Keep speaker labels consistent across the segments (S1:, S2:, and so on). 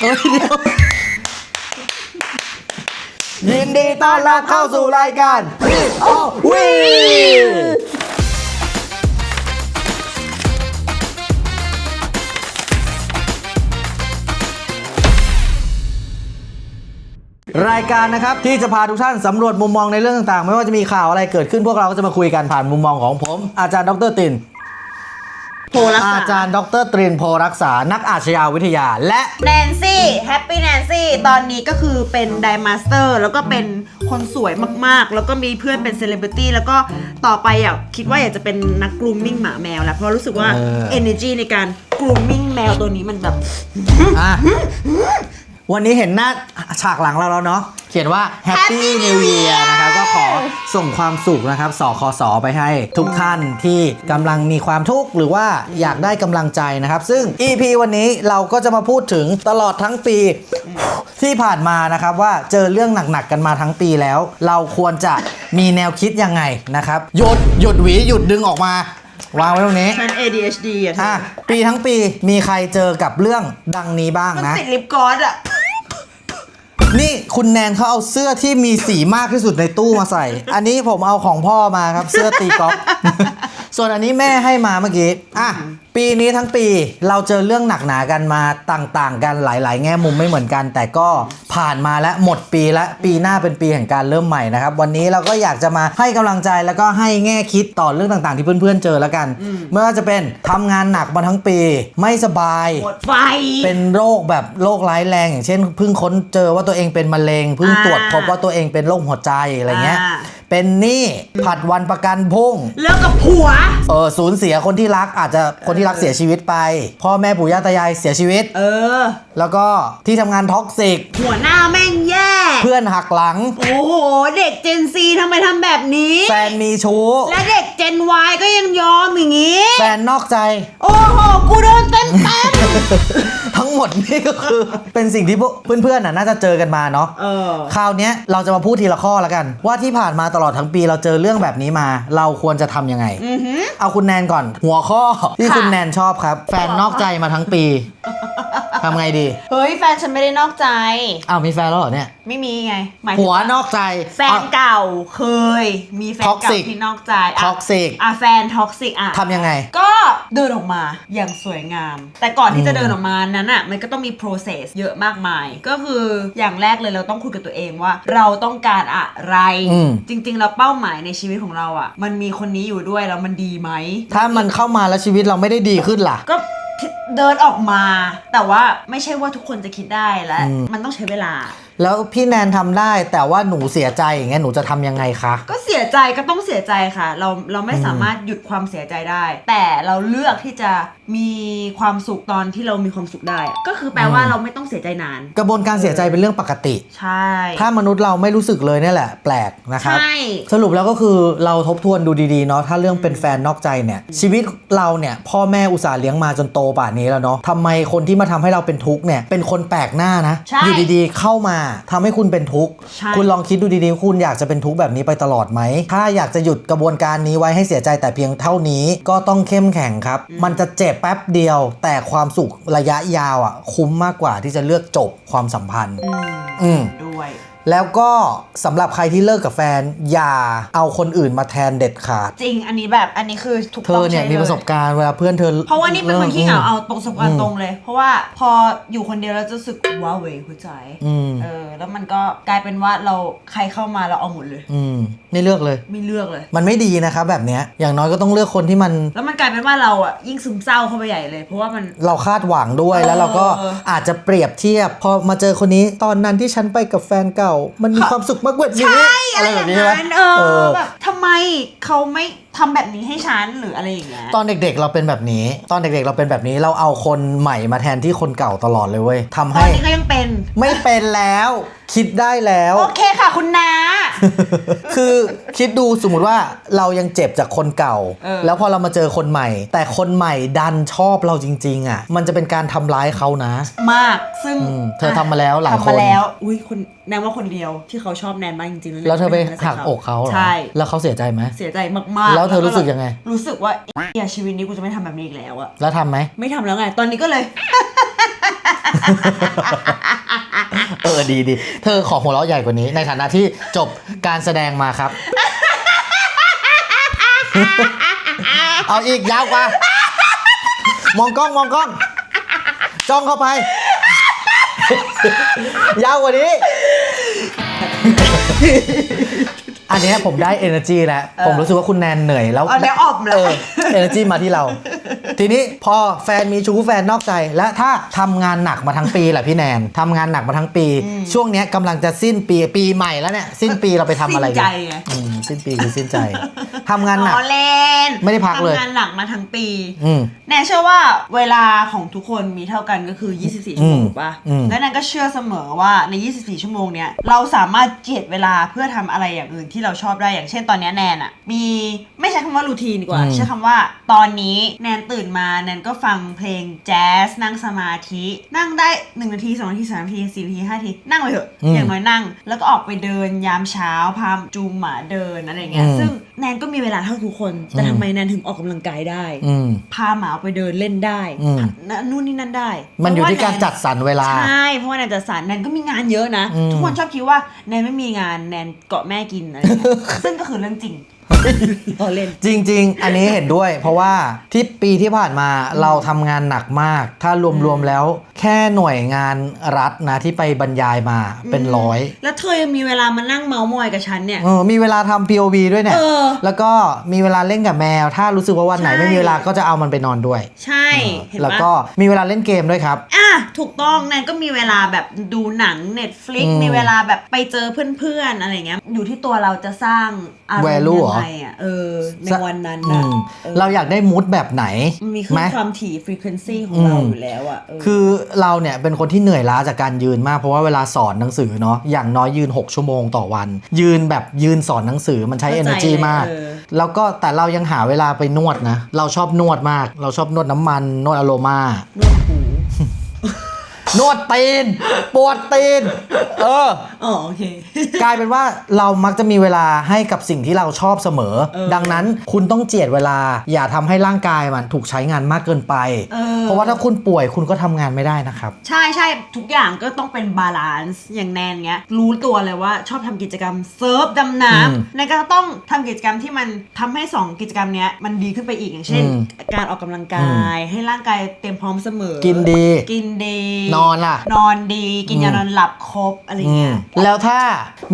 S1: เอ้ยเดี๋ยวยินดีต้อนรับเข้าสู่รายการวีโอวีรายการนะครับที่จะพาทุกท่านสำรวจมุมมองในเรื่องต่างๆ ไม่ว่าจะมีข่าวอะไรเกิดขึ้นพวกเราก็จะมาคุยกันผ่านมุมมองของผม อาจารย์ดรติน
S2: โพรักษา
S1: อาจารย์ดรตรินโพรักษา นักอาชญาวิทยา และ
S2: แนนซี่แฮปปี้แนนซี่ตอนนี้ก็คือเป็นไดมาสเตอร์แล้วก็เป็นคนสวยมากๆ แล้วก็มีเพื่อนเป็นเซเลบริตี้แล้วก็ต่อไปอยากคิดว่าอยากจะเป็นนักกรูมมิ่งหมาแมวแล้วเพราะรู้สึกว่า
S1: เออ
S2: energy ในการกรูมมิ่งแมวตัวนี้มันแบบ
S1: อะ วันนี้เห็นหน้าฉากหลังเราแล้วเนาะเขียนว่า Happy New Year นะครับก็ขอส่งความสุขนะครับสคสไปให้ทุกท่านที่กำลังมีความทุกข์หรือว่าอยากได้กำลังใจนะครับ ซึ่ง EP วันนี้เราก็จะมาพูดถึงตลอดทั้งปีที่ผ่านมานะครับว่าเจอเรื่องหนักๆกันมาทั้งปีแล้ว เราควรจะมีแนวคิดยังไงนะครับ หยุดหยุดหวีหยุดดึงออกมา วางไว้ตรงนี้
S2: ฉัน ADHD อะเธ
S1: อะ
S2: อ
S1: ปีทั้งปีมีใครเจอกับเรื่องดังนี้บ้าง
S2: มัน
S1: นะ
S2: ติดลิปกลอสอะ
S1: นี่คุณแนนเขาเอาเสื้อที่มีสีมากที่สุดในตู้มาใส่ อันนี้ผมเอาของพ่อมาครับเสื้อตีกอล์ฟ ส่วนอันนี้แม่ให้มาเมื่อกี้ อะ ปีนี้ทั้งปีเราเจอเรื่องหนักหนากันมาต่างๆ กันหลาย ๆ แง่มุมไม่เหมือนกัน แต่ก็ผ่านมาแล้วหมดปีแล้วปีหน้าเป็นปีแห่งการเริ่มใหม่นะครับ วันนี้เราก็อยากจะมาให้กำลังใจแล้วก็ให้แง่คิดต่อเรื่องต่างๆ ที่เพื่อนๆเจอแล้วกันไม่ว่าจะเป็นทำงานหนักมาทั้งปี ไม่สบาย
S2: หมดไฟ
S1: เป็นโรคแบบโรคร้ายแรง อย่างเช่นเพิ่งค้นเจอว่าตัวเองเป็นมะเร็งเพิ่ง
S2: อ่า
S1: ตรวจพบว่าตัวเองเป็นโรคหัวใจอะไรเงี้ย
S2: อ่า
S1: เป็นหนี้ผัดวันประกันพรุ่ง
S2: เลิกกับผัว
S1: เออสูญเสียคนที่รักอาจจะคนที่รักเสียชีวิตไป พ่อแม่ปู่ย่าตายายเสียชีวิต
S2: เออ
S1: แล้วก็ที่ทำงานท็อกซิก
S2: หัวหน้าแม่งแย่
S1: เพื่อนหักหลัง
S2: โอ้โห เด็กเจนซีทำไมทำแบบนี้
S1: แฟนมีชู้
S2: และเด็กเจน Y ก็ยังยอมอย่างนี้
S1: แฟนนอกใจ
S2: โอ้โห กูโดนเต็มเต็ม
S1: ทั้งหมดนี่ก็คือ เป็นสิ่งที่พวกเพื่อนๆน่ะน่าจะเจอกันมาเนาะ
S2: เออ
S1: คราวเนี้ยเราจะมาพูดทีละข้อแล้วกัน ว่าที่ผ่านมาตลอดทั้งปีเราเจอเรื่องแบบนี้มา เราควรจะทำยังไง
S2: อือหือ
S1: เอาคุณแนนก่อน หัวข้อที่
S2: ค่ะ
S1: คุณแนนชอบครับ แฟนนอกใจมาทั้งปีทำไงดี
S2: เฮ้ยแฟนฉันไม่ได้นอกใจ
S1: อ้าวมีแฟนแล้วเหรอเนี่ย
S2: ไม่มีไง หมายถึง
S1: หัวนอกใจ
S2: แฟนเก่าเคย มีแฟนเก่า
S1: Toxic
S2: ที่นอกใจะ
S1: ท็อกซิก
S2: อะแฟนท็อกซิกอะ
S1: ทำยังไง
S2: ก็ เดินออกมาอย่างสวยงาม แต่ก่อนที่จะ
S1: อืม
S2: เดินออกมานั้นอะมันก็ต้องมี process เยอะมากมาย ก็คืออย่างแรกเลยเราต้องคุยกับตัวเองว่า เราต้องการอะไร
S1: อืม
S2: จริงๆแล้วเป้าหมายในชีวิตของเราอะ มันมีคนนี้อยู่ด้วยแล้วมันดีไหม
S1: ถ้ามันเข้ามาแล้วชีวิตเราไม่ได้ดีขึ้นล่ะ
S2: ก็เดินออกมา แต่ว่าไม่ใช่ว่าทุกคนจะคิดได้และ
S1: อืม
S2: มันต้องใช้เวลา
S1: แล้วพี่แนนทำได้แต่ว่าหนูเสียใจอย่างเงี้ยหนูจะทำยังไงคะ
S2: ก็เสียใจก็ต้องเสียใจค่ะ เราเราไม่สามารถหยุดความเสียใจได้ แต่เราเลือกที่จะมีความสุขตอนที่เรามีความสุขได้อะก็คือแปลว่า
S1: อืม
S2: เราไม่ต้องเสียใจนาน
S1: กระบวนการเสียใจเป็นเรื่องปกติ
S2: ใช่
S1: ถ้ามนุษย์เราไม่รู้สึกเลยเนี่ยแหละ แปลกนะครับ
S2: ใช่
S1: สรุปแล้วก็คือเราทบทวนดูดีๆเนาะถ้าเรื่องเป็นแฟนนอกใจเนี่ย ชีวิตเราเนี่ย พ่อแม่อุตส่าห์เลี้ยงมาจนโตป่านนี้แล้วเนาะทำไมคนที่มาทำให้เราเป็นทุกข์เนี่ย เป็นคนแปลกหน้านะ
S2: ใช่
S1: อยู่ดีๆเข้ามาทำให้คุณเป็นทุกข์
S2: ใช่
S1: คุณลองคิดดูดีๆ คุณอยากจะเป็นทุกข์แบบนี้ไปตลอดไหม ถ้าอยากจะหยุดกระบวนการนี้ไว้ให้เสียใจแต่เพียงเท่านี้ก็ต้องเข้มแข็งครับ มันจะเจ็บแป๊บเดียว แต่ความสุขระยะยาวอะคุ้มมากกว่าที่จะเลือกจบความสัมพันธ์
S2: อืม
S1: อืม
S2: ด้วย
S1: แล้วก็สำหรับใครที่เลิกกับแฟน อย่าเอาคนอื่นมาแทนเด็ดขาด
S2: จริง อันนี้แบบอันนี้คือถูก
S1: เธ
S2: ต้อง
S1: อเนี่ย
S2: ใช้
S1: มีประสบการณ์เวลาเพื่อนเธอ
S2: เพราะว่านี่เป็นคนขี้เหงา
S1: ลิก
S2: เอาตรงสบการ
S1: อื
S2: ณ์
S1: ม
S2: ตรงเลย เพราะว่าพออยู่คนเดียวแล้วจะรู้สึกว้าเหวหัวใจ
S1: อืม
S2: เออแล้วมันก็กลายเป็นว่าเราใครเข้ามาเราเอาหมดเลย
S1: อืมไม่เลือกเลย
S2: ไม่เลือกเลย
S1: มันไม่ดีนะครับแบบเนี้ยอย่างน้อยก็ต้องเลือกคนที่มัน
S2: แล้วมันกลายเป็นว่าเราอะยิ่งซึมเศร้าเข้าไปใหญ่เลย เพราะว่ามัน
S1: เราคาดหวังด้วย
S2: เออ
S1: แล้วเราก็อาจจะเปรียบเทียบ พอมาเจอคนนี้ตอนนั้นที่ฉันไปกับแฟนเก่ามันมีความสุขมากกว่านี้
S2: ใช่อะไรอย่าง
S1: ใช่
S2: นั้
S1: ไหม
S2: นเอ
S1: เอ
S2: อ
S1: อ
S2: แบบทำไมเขาไม่ทำแบบนี้ให้ฉันหรืออะไรอย่างเงี้ย
S1: ตอนเด็กๆเราเป็นแบบนี้ ตอนเด็กๆเราเป็นแบบนี้เราเอาคนใหม่มาแทนที่คนเก่าตลอดเลยเว้ยทำ
S2: ตอ
S1: ให้
S2: นนี้ก็ยังเป็น
S1: ไม่เป็นแล้ว คิดได้แล้ว
S2: โอเคค่ะคุณนา
S1: คือคิดดูสมมุติว่าเรายังเจ็บจากคนเก่า
S2: เออ
S1: แล้วพอเรามาเจอคนใหม่ แต่คนใหม่ดันชอบเราจริง ๆ อะ มันจะเป็นการทำร้ายเขานะ
S2: มากซึ่ง
S1: อืมเธอทำมาแล้วหลายคน
S2: ทำมาแล้วอุ้ยคนแนนว่าคนเดียวที่เขาชอบแนนมากจริงๆ
S1: แล้วเธอไป
S2: ม่ด้
S1: หักอกเขาเหรอ
S2: ใช่
S1: แล้วเขาเสียใจไหม
S2: เสียใจมากๆ
S1: แล้วเธอรู้สึกยังไง
S2: รู้สึกว่าเหี้ยชีวิตนี้กูจะไม่ทำแบบนี้อีกแล้วอะ
S1: แล้วทำไหม
S2: ไม่ทำแล้วไง ตอนนี้ก็เลย
S1: เออดีดีเธอขอหัวเราะใหญ่กว่านี้ ในฐานะที่จบการแสดงมาครับ เอาอีกยาวกว่า มองกล้องมองกล้อง จ้องเข้าไป ยาวกว่านี้ อันเนี้ยผมได้ energy แล้ว ผมรู้สึกว่าคุณแนนเหนื่อยแล้ว
S2: เอาเดี๋ยวออกเลย
S1: เออ energy มาที่เรา ทีนี้พอแฟนมีชู้แฟนนอกใจ และถ้าทำงานหนักมาทั้งปีแหละพี่แนนทำงานหนักมาทั้งปี ช่วงเนี้ยกำลังจะสิ้นปีปีใหม่แล้วเนี่ยสิ้นปีเราไปทำอะไร
S2: สิ้นใจ
S1: ดี
S2: ไง
S1: อืมสิ้นปีคือสิ้นใจทำงานหนัก
S2: อ๋อเล่น
S1: ไม่ได้พักเลย
S2: ทำงานหนักมาทั้งปี
S1: อืม
S2: แนนเชื่อว่าเวลาของทุกคนมีเท่ากันก็คือ 24 ชั่วโมง
S1: อืม
S2: ถูกปะ
S1: อืม
S2: แล้วแนนก็เชื่อเสมอว่าใน 24 ชั่วโมงเนี้ยเราสามารถเจียดเวลาเพื่อทำอะไรอย่างอื่นที่เราชอบได้อย่างเช่นตอนเนี้ยแนนอะมีไม่ใช้คำว่ารูทีนดีกว่า
S1: อืม
S2: ใช้คำว่าตอนนี้แนนตื่นมาแนนก็ฟังเพลงแจ๊สนั่งสมาธินั่งได้1นาที2นาที3นาที4นาที5นาทีนั่งไปเถอะ
S1: อืม
S2: อย่างน้อยนั่ง แล้วก็ออกไปเดินยามเช้าพาจูงหมาเดินอะไรอย่างเงี้ย
S1: อืม
S2: ซึ่งแนนก็มีเวลาเท่าทุกคน แต่
S1: อืม
S2: ทำไมแนนถึงออกกำลังกายได้
S1: อืม
S2: พาหมาไปเดินเล่นได้
S1: อืม
S2: นะนู่นนี่นั่นได้
S1: มันอยู่ที่
S2: เพะ
S1: การ
S2: ว่แน
S1: จัดสรรเวลา
S2: ใช่เพราะว่าแนนจัดสรรแนนก็มีงานเยอะนะ
S1: อืม
S2: ทุกคนชอบคิดว่าแนนไม่มีงานแนนเกาะแม่กินอะไรอย่างเงี้ยซึ่งก็คือเรื่องจริง รอเล่น
S1: จริง ๆ อันนี้เห็นด้วย เพราะว่าที่ปีที่ผ่านมาเราทำงานหนักมาก ถ้ารวม ๆ แล้ว แค่หน่วยงานรัฐนะที่ไปบรรยายมาเป็นร้อย
S2: แล้วเธอยังมีเวลามานั่งเมาส์มอยกับฉันเนี่ย
S1: เออมีเวลาทำ POV ด้วยเนี่ย
S2: เออ
S1: แล้วก็มีเวลาเล่นกับแมว ถ้ารู้สึกว่าวันไหน
S2: ใช่
S1: ไม่มีเวลาก็จะเอามันไปนอนด้วย
S2: ใช่ เห็น
S1: แล้ว
S2: ปะ
S1: ก็มีเวลาเล่นเกมด้วยครับ
S2: อะถูกต้องแนนก็มีเวลาแบบดูหนัง Netflix
S1: อืม
S2: มีเวลาแบบไปเจอเพื่อนๆ อะไรเงี้ย อยู่ที่ตัวเราจะสร้างอารมณ์
S1: Value เหรอ
S2: ยังไงอะเออในวันนั้น
S1: อื
S2: นะ
S1: ม
S2: เออ
S1: เราอยากได้มูดแบบไหน
S2: มันมีขึ้
S1: ไหม
S2: นความถี่ frequency ของ
S1: อืม
S2: เราอยู่แล้วอะเออ
S1: คือเราเนี่ยเป็นคนที่เหนื่อยล้าจากการยืนมาก เพราะว่าเวลาสอนหนังสือเนาะอย่างน้อยยืน 6 ชั่วโมงต่อวัน ยืนแบบยืนสอนหนังสือมันใช้
S2: เข้าใจ
S1: energy
S2: เลย
S1: มาก
S2: เออ
S1: แล้วก็แต่เรายังหาเวลาไปนวดนะ เราชอบนวดมาก เราชอบนวดน้ำมัน นวดอโรมา
S2: นวดหู
S1: นวดตีน ปวดตีน เออ
S2: อ๋อโอเค
S1: กลายเป็นว่าเรามักจะมีเวลาให้กับสิ่งที่เราชอบเสมอ
S2: เออ
S1: ดังนั้นคุณต้องเจียดเวลา อย่าทำให้ร่างกายมันถูกใช้งานมากเกินไป
S2: เออ
S1: เพราะว่าถ้าคุณป่วยคุณก็ทำงานไม่ได้นะครับ
S2: ใช่ใช่ทุกอย่างก็ต้องเป็นบาลานซ์อย่างแนนเงี้ย รู้ตัวเลยว่าชอบทำกิจกรรมเซิร์ฟดำน้
S1: อืมำ
S2: แนนก็จะต้องทำกิจกรรมที่มันทำให้ 2 กิจกรรมเนี้ยมันดีขึ้นไปอีกอย่างเช่น
S1: อืม
S2: การออกกำลังกาย ให้ร่างกายเตรียมพร้อมเสมอ
S1: กินดี
S2: กินดี
S1: นอนล่ะ
S2: นอนดีกินยานอนหลับครบอะไร
S1: อื
S2: เงี้
S1: ม
S2: ย
S1: แล้วถ้า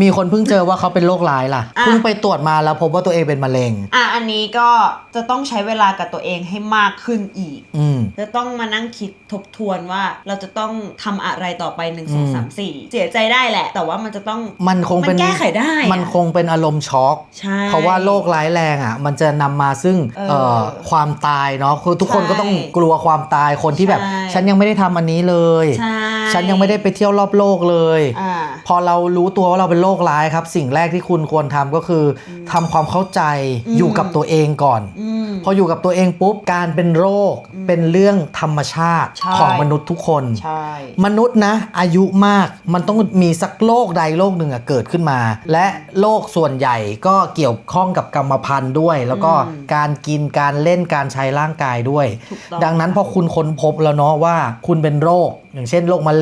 S1: มีคนเพิ่งเจอว่าเขาเป็นโรคร้ายล่ะ
S2: อะ
S1: เพิ่งไปตรวจมาแล้วพบว่าตัวเองเป็นมะเร็ง
S2: อะอันนี้ก็จะต้องใช้เวลากับตัวเองให้มากขึ้นอีก
S1: อืม
S2: จะต้องมานั่งคิดทบทวนว่าเราจะต้องทำอะไรต่อไป1
S1: อืม
S2: 2 3 4เสียใจได้แหละ แต่ว่ามันจะต้อง
S1: มันคงเป็น
S2: มันแก้ไขได้อะ
S1: มันคงเป็นอารมณ์ช็อก
S2: ใช่
S1: เพราะว่าโรคร้ายแรงอะ มันจะนำมาซึ่ง
S2: เออ
S1: เอ่อความตายเนาะคือทุกคน
S2: ใช่
S1: ก็ต้องกลัวความตายคนที่แบบ
S2: ใช่
S1: ฉันยังไม่ได้ทำอันนี้เลย
S2: ใช่
S1: ฉันยังไม่ได้ไปเที่ยวรอบโลกเลย
S2: อ่า
S1: พอเรารู้ตัวว่าเราเป็นโรคร้ายครับ สิ่งแรกที่คุณควรทำก็คืออทำความเข้าใจ
S2: อืม
S1: อยู่กับตัวเองก่อน
S2: อืม
S1: พออยู่กับตัวเองปุ๊บการเป็นโรคเป็นเรื่องธรรมชาติ
S2: ใช่
S1: ของมนุษย์ทุกคน
S2: ใช่
S1: มนุษย์นะ อายุมากมันต้องมีสักโรคใดโรคหนึ่งอะเกิดขึ้นมา และโรคส่วนใหญ่ก็เกี่ยวข้องกับกรรมพันธุ์ด้วย แล้วก็
S2: อืม
S1: การกินการเล่นการใช้ร่างกายด้วย
S2: ถูกต้อง
S1: ดังนั้นพอคุณค้นพบแล้วเนาะว่าคุณเป็นโรค อย่างเช่นโรคมะเ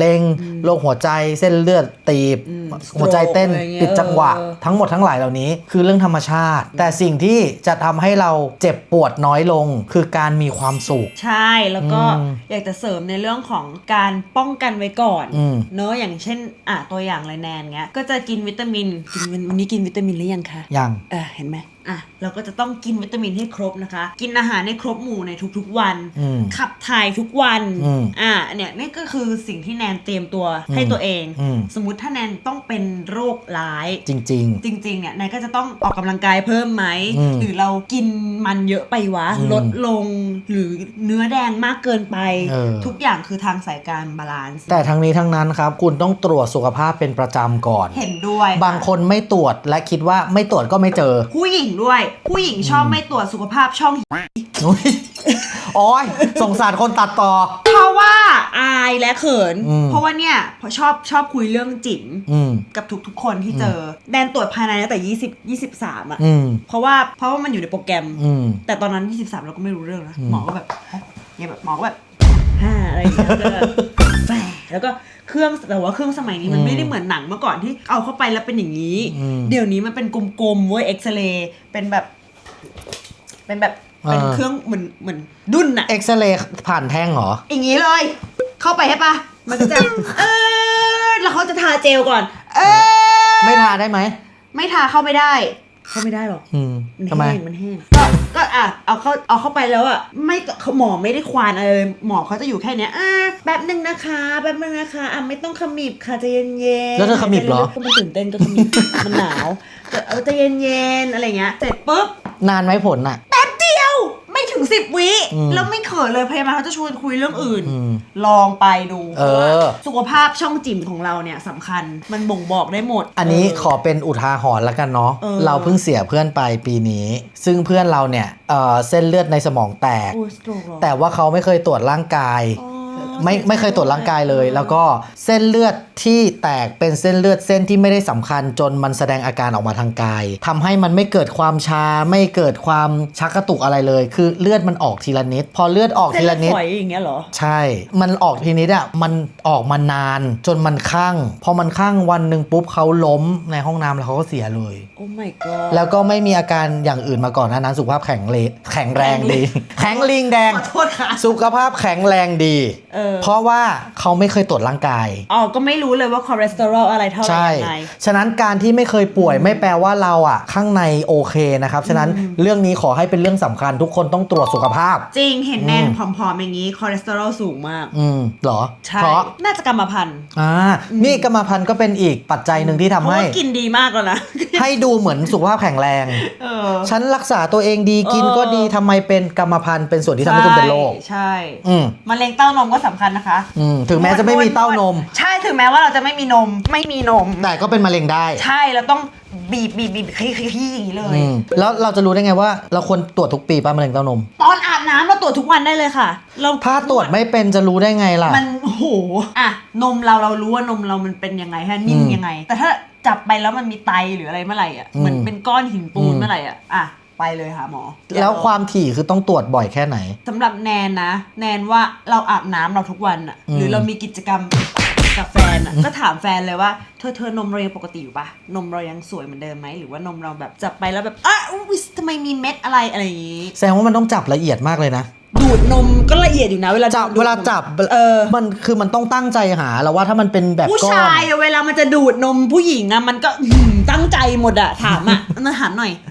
S1: ร็งโรคหัวใจเส้นเลือดตีบ
S2: อืม
S1: หัวใจเต้น
S2: สโตรกอะไรเงี้ย
S1: ปิดจังหวะ
S2: เออ
S1: ทั้งหมดทั้งหลายเหล่านี้ คือเรื่องธรรมชาติ แต่สิ่งที่จะทำให้เราเจ็บปวดน้อยลง คือการมีความสุข
S2: ใช่แล้วก็
S1: อืม
S2: อยากจะเสริมในเรื่องของการป้องกันไว้ก่อน
S1: อืม
S2: เนอะอย่างเช่นอะตัวอย่างเลยแนนเงี้ยก็จะกินวิตามินกินวันวันนี้กินวิตามินหรือยังคะ
S1: อย่าง
S2: เออเห็นไหมอะเราก็จะต้องกินวิตามินให้ครบนะคะ กินอาหารให้ครบหมู่ในทุกๆวัน
S1: อืม
S2: ขับถ่ายทุกวัน
S1: อืม
S2: อะเนี่ยนี่ก็คือสิ่งที่แนนเตรียมตัวให้ตัวเอง
S1: อืม
S2: สมมุติถ้าแนนต้องเป็นโรคร้าย
S1: จริง
S2: จริงๆ เนี่ยนายก็จะต้องออกกำลังกายเพิ่มไหม
S1: อืม
S2: หรือเรากินมันเยอะไปวะ
S1: อืม
S2: ลดลงหรือเนื้อแดงมากเกินไป
S1: เออ
S2: ทุกอย่างคือทางสายการบาลานซ์
S1: ๆ แต่ทั้งนี้ทั้งนั้นครับ คุณต้องตรวจสุขภาพเป็นประจำก่อน
S2: เห็นด้วย
S1: บางคนไม่ตรวจและคิดว่าไม่ตรวจก็ไม่เจอ
S2: ผู้หญิงด้วย ผู้หญิงชอบไม่ตรวจสุขภาพช่อง
S1: อุ๊ยโอ้ยสงสารคนตัดต่อ
S2: เพราะว่าอายและเขิน
S1: อืม
S2: เพราะว่าเนี่ยพอชอบชอบคุยเรื่องจิ๋ม
S1: อืม
S2: กับทุกๆคนที่เจออแดนตรวจภายในตั้งแต่ 20 23อะ
S1: อืม
S2: เพราะว่าเพราะว่ามันอยู่ในโปรแกรม
S1: อืม
S2: แต่ตอนนั้น 23 เราก็ไม่รู้เรื่องนะ
S1: อืม
S2: หมอก็แบบฮะเนี่ยแบบหมอก็แบบฮ่าอะไรอย่างเงี้ยก็แบบแฝง แล้วก็เครื่องแต่ว่าเครื่องสมัยนี้มัน
S1: อืม
S2: ไม่ได้เหมือนหนังเมื่อก่อนที่เอาเข้าไปแล้วเป็นอย่างนี้
S1: อืม
S2: เดี๋ยวนี้มันเป็นกลมๆเว้ยเอ็กซเรย์เป็นแบบ เป็นแบบเป็น
S1: อ่า
S2: เครื่องเหมือนเหมือนดุนอะ
S1: เอ็กซเรย์ผ่านแท่งเหรอ
S2: อย่างนี้เลย เข้าไปใช่ปะมันก็จะเออแล้วเขาจะทาเจลก่อน เออ
S1: ไม่ทาได้ไหม
S2: ไม่ทาเข้าไม่ได้ เข้าไม่ได้หรอก
S1: อืม
S2: มัน
S1: ทำไม
S2: แห้งมันแห้งก็ก็อะเอาเข้าเอาเข้าไปแล้วอะไม่หมอไม่ได้ควานอะไรเลยหมอเขาจะอยู่แค่เนี้ยอะแป๊บหนึ่งนะคะแป๊บหนึงนะคะอะไม่ต้องขมิบค่ะใจเย็นๆ
S1: แล้วเธอขมิบเหรอ
S2: ก็มันตื่นเต้นก็ขมิบมันหนาวแต่เอาใจเย็นๆอะไรเงี้ยเสร็จปุ๊บ
S1: นานไหมผลน่ะ
S2: แป๊บเดียว ไม่ถึงสิบวิ
S1: อืม
S2: แล้วไม่เขินเลยพยาบาลเขาจะชวนคุยเรื่องอื่น
S1: อืม
S2: ลองไปดู
S1: เออ
S2: สุขภาพช่องจิ๋มของเราเนี่ยสำคัญมันบ่งบอกได้หมด
S1: อันนี้
S2: เข
S1: อเป็นอุทาหรณ์แล้วกันเนาะ
S2: เออ
S1: เราเพิ่งเสียเพื่อนไปปีนี้ ซึ่งเพื่อนเราเนี่ยเอ่อเส้นเลือดในสมองแตก
S2: โอ้ยสโตรกเหรอ
S1: แต่ว่าเขาไม่เคยตรวจร่างกาย
S2: อ๋อ
S1: ไม่ไม่เคยตรวจร่างกายเลย แล้วก็เส้นเลือดที่แตกเป็นเส้นเลือดเส้นที่ไม่ได้สำคัญจนมันแสดงอาการออกมาทางกายทำให้มันไม่เกิดความชาไม่เกิดความชักกระตุกอะไรเลย คือเลือดมันออกทีละนิด พอเลือดออก
S2: เส้น
S1: ที
S2: เลือ
S1: ละ
S2: ด
S1: นิด
S2: ฝอยอย่างเงี้ยเหรอ
S1: ใช่ มันออกทีนิดอะมันออกมานาน จนมันข้างพอมันข้างวันหนึ่งปุ๊บเขาล้มในห้องน้ำแล้วเขาก็เสียเลย
S2: โอ้ my god
S1: แล้วก็ไม่มีอาการอย่างอื่นมาก่อนหนานั้นสุขภาพแข็งเลแข็งแรงดี แข็งลิงแดง
S2: ขอโทษค่ะ
S1: สุขภาพแข็งแรงดี
S2: เออ
S1: เพราะว่าเขาไม่เคยตรวจร่างกาย
S2: อ๋อ ก็ไม่รู้เลยว่าคอเลสเตอรอลอะไรเท่าไหร่
S1: ใช่
S2: ยังไง
S1: ฉะนั้นการที่ไม่เคยป่วยไม่แปลว่าเราอะ ข้างในโอเคนะครับ ฉะนั้นเรื่องนี้ขอให้เป็นเรื่องสำคัญทุกคนต้องตรวจสุขภาพ
S2: จริงเห็นแนน
S1: อืม
S2: ผอมๆอย่างนี้คอเลสเตอรอลสูงมาก
S1: อืมเหรอ
S2: ใช่
S1: เพราะ
S2: น่าจะกรรมพันธุ์
S1: อ่านี่กรรมพันธุ์ก็เป็นอีกปัจจัยหนึ่งที่ทำ
S2: เพราะ
S1: ให้
S2: ว่ากินดีมากแล้วนะ
S1: ให้ดูเหมือนสุขภาพแข็งแรง
S2: เออ
S1: ฉันรักษาตัวเองดีกิน
S2: เออ
S1: ก็ดีทำไมเป็นกรรมพันธุ์เป็นส่วนที่ทำให้คุณเป็นโรค
S2: ใช่
S1: อืม
S2: มะเร็งเต้านมก็สำคัญนะคะ
S1: อืมถึงแม้จะไม่มีเต้านม
S2: ใช่ถึงแม้ว่าเราจะไม่มีนมไม่มีนม
S1: แต่ก็เป็นมะเร็งได้
S2: ใช่เราต้องบีบบีบบีบขยี้ขยี้อย่างนี้เลย
S1: อืมแล้วเราจะรู้ได้ไงว่า เราควรตรวจทุกปีป่ะมะเร็งเต้านม
S2: ตอนอาบน้ำเราตรวจทุกวันได้เลยค่ะ เรา
S1: ถ้าตรวจไม่เป็นจะรู้ได้ไงล่ะ
S2: มันโอ้โหอะนมเราเรารู้ว่านมเรามันเป็นยังไงฮะนิ่ม
S1: อืม
S2: ยังไง แต่ถ้าจับไปแล้วมันมีไตหรืออะไรเมื่อไหร่อะ
S1: อืม
S2: เหมือนเป็นก้อนหินปูน
S1: อืม
S2: เมื่อไหร่อะอะ ไปเลยหาหมอ
S1: แล้วความถี่คือต้องตรวจบ่อยแค่ไหน
S2: สำหรับแนนนะ แนนว่าเราอาบน้ำเราทุกวันอะ
S1: อืม
S2: หรือเรามีกิจกรรมกับแฟนอะก็ถามแฟนเลยว่าเธอเธอนมเรายังปกติอยู่ปะนมเรายังสวยเหมือนเดิมไหมหรือว่านมเราแบบจับไปแล้วแบบอะอุ๊ยทำไมมีเม็ดอะไรอะไรอย่างงี้
S1: แสดงว่ามันต้องจับละเอียดมากเลยนะ
S2: ดูดนมก็ละเอียดอยู่นะเวลา
S1: จับ
S2: ดูด
S1: เวลาน
S2: ม
S1: จับ
S2: เออ
S1: มันคือมันต้องตั้งใจหาแล้วว่าถ้ามันเป็นแบบ
S2: ผู้
S1: ก้อน
S2: ชายอะเวลามันจะดูดนมผู้หญิงอะมันก็อื้อหือตั้งใจหมดอะถามอะมาถามหน่อย
S1: เ